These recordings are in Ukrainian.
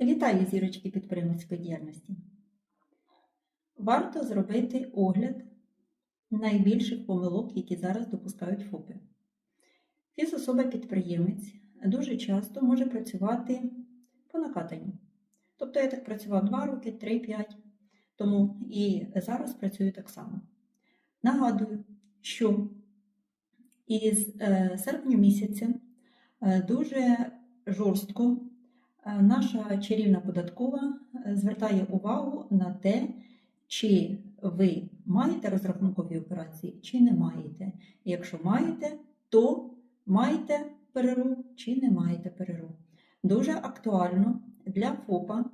Вітаю зірочки підприємницької діяльності. Варто зробити огляд найбільших помилок, які зараз допускають ФОПи. Фізособа-підприємець дуже часто може працювати по накатанню. Тобто я так працював 2 роки, 3-5, тому і зараз працюю так само. Нагадую, що із е, серпня місяця е, дуже жорстко Наша чарівна податкова е, звертає увагу на те, чи ви маєте розрахункові операції, чи не маєте. Якщо маєте, то маєте перерву чи не маєте перерву. Дуже актуально для ФОПа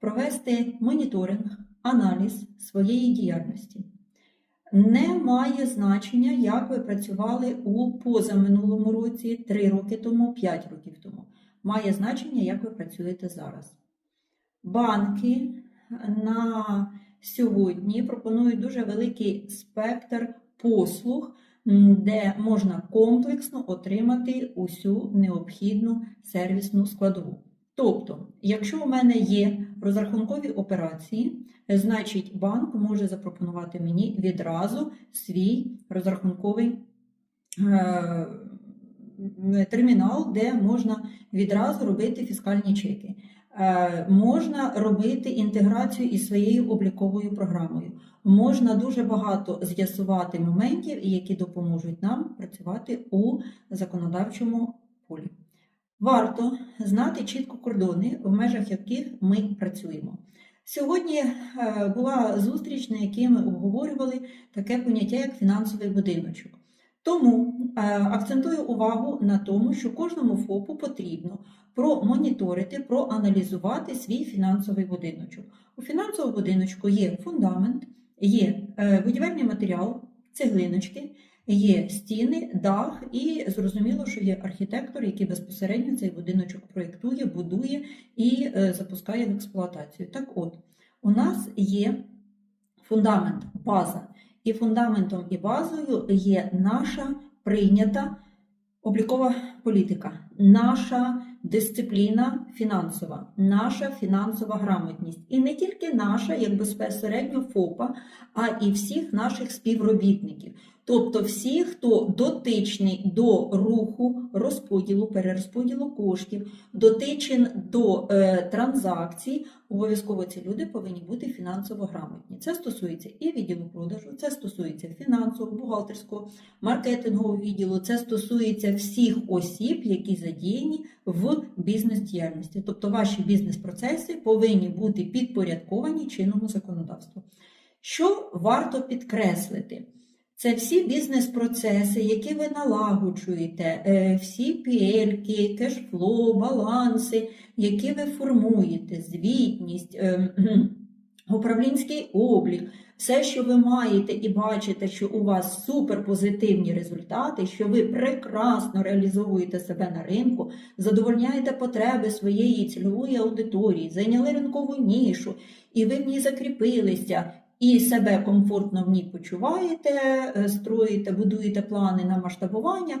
провести моніторинг, аналіз своєї діяльності. Не має значення, як ви працювали у позаминулому році, 3 роки тому, 5 років тому має значення, як ви працюєте зараз. Банки на сьогодні пропонують дуже великий спектр послуг, де можна комплексно отримати усю необхідну сервісну складову. Тобто, якщо у мене є розрахункові операції, значить банк може запропонувати мені відразу свій розрахунковий е, термінал, де можна відразу робити фіскальні чеки. Е, Можна робити інтеграцію із своєю обліковою програмою. Можна дуже багато з'ясувати моментів, які допоможуть нам працювати у законодавчому полі. Варто знати чітко кордони, в межах яких ми працюємо. Сьогодні е, була зустріч, на якій ми обговорювали таке поняття, як фінансовий будиночок. Тому е, акцентую увагу на тому, що кожному ФОПу потрібно промоніторити, проаналізувати свій фінансовий будиночок. У фінансовому будиночку є фундамент, є е, будівельний матеріал, цеглиночки, є стіни, дах, і зрозуміло, що є архітектор, який безпосередньо цей будиночок проєктує, будує і е, запускає в експлуатацію. Так от, у нас є фундамент, база. І фундаментом і базою є наша прийнята облікова політика, наша дисципліна фінансова, наша фінансова грамотність. І не тільки наша, як безпосередньо ФОПа, а і всіх наших співробітників. Тобто всі, хто дотичний до руху, розподілу, перерозподілу коштів, дотичен до е, транзакцій, обов'язково ці люди повинні бути фінансово грамотні. Це стосується і відділу продажу, це стосується фінансового, бухгалтерського, маркетингового відділу, це стосується всіх осіб, які задіяні в бізнес-діяльності. Тобто ваші бізнес-процеси повинні бути підпорядковані чинному законодавству. Що варто підкреслити? Це всі бізнес-процеси, які ви налагоджуєте, е, всі піельки, кешфлоу, баланси, які ви формуєте, звітність, е, управлінський облік, все, що ви маєте і бачите, що у вас суперпозитивні результати, що ви прекрасно реалізовуєте себе на ринку, задовольняєте потреби своєї цільової аудиторії, зайняли ринкову нішу, і ви в ній закріпилися і себе комфортно в ній почуваєте, е, строїте, будуєте плани на масштабування,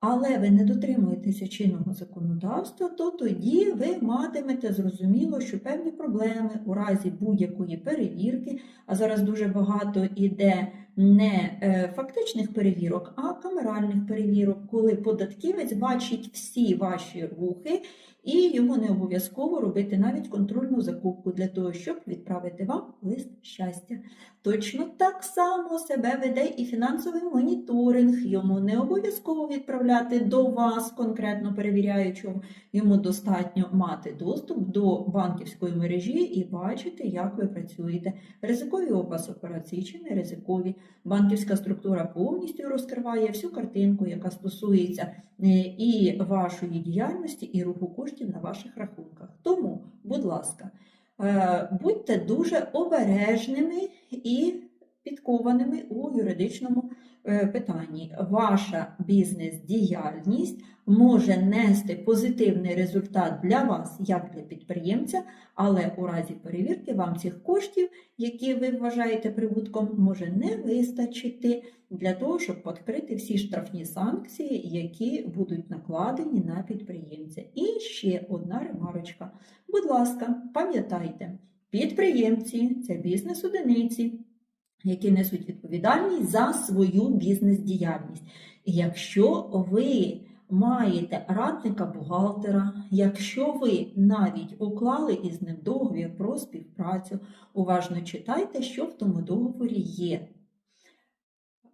але ви не дотримуєтеся чинного законодавства, то тоді ви матимете зрозуміло, що певні проблеми у разі будь-якої перевірки, а зараз дуже багато іде не е, фактичних перевірок, а камеральних перевірок, коли податківець бачить всі ваші рухи. І йому не обов'язково робити навіть контрольну закупку для того, щоб відправити вам лист щастя. Точно так само себе веде і фінансовий моніторинг. Йому не обов'язково відправляти до вас, конкретно перевіряючого. Йому достатньо мати доступ до банківської мережі і бачити, як ви працюєте. Ризикові опас операцій чи не ризикові. Банківська структура повністю розкриває всю картинку, яка стосується е, і вашої діяльності, і руху коштів на ваших рахунках. Тому, будь ласка, е, будьте дуже обережними і підкованими у юридичному е, питанні ваша бізнес-діяльність може нести позитивний результат для вас, як для підприємця, але у разі перевірки вам цих коштів, які ви вважаєте прибутком, може не вистачити для того, щоб покрити всі штрафні санкції, які будуть накладені на підприємця. І ще одна ремарочка. Будь ласка, пам'ятайте, підприємці це бізнес-одиниці, які несуть відповідальність за свою бізнес-діяльність. Якщо ви маєте радника бухгалтера, якщо ви навіть уклали із ним договір про співпрацю, уважно читайте, що в тому договорі є.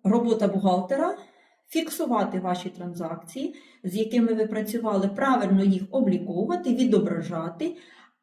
Робота бухгалтера фіксувати ваші транзакції, з якими ви працювали, правильно їх обліковувати, відображати,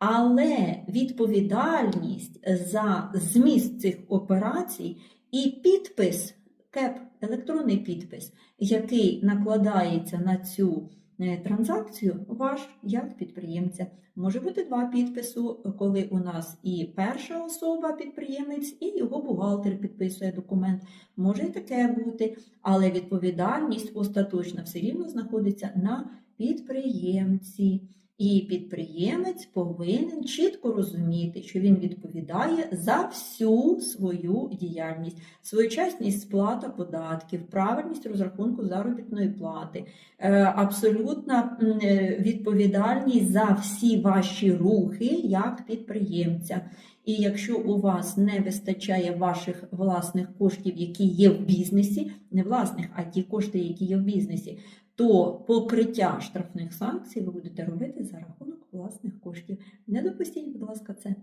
але відповідальність за зміст цих операцій і підпис, КЕП, електронний підпис, який накладається на цю е, транзакцію, ваш як підприємця. Може бути два підпису, коли у нас і перша особа підприємець, і його бухгалтер підписує документ. Може і таке бути, але відповідальність остаточно все рівно знаходиться на підприємці. І підприємець повинен чітко розуміти, що він відповідає за всю свою діяльність, своєчасність сплата податків, правильність розрахунку заробітної плати, е, абсолютна е, відповідальність за всі ваші рухи як підприємця. І якщо у вас не вистачає ваших власних коштів, які є в бізнесі, не власних, а ті кошти, які є в бізнесі, то покриття штрафних санкцій ви будете робити за рахунок власних коштів. Не допустіть, будь ласка, це.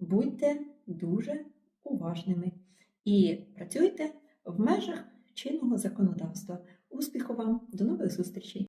Будьте дуже уважними і працюйте в межах чинного законодавства. Успіху вам, до нових зустрічей!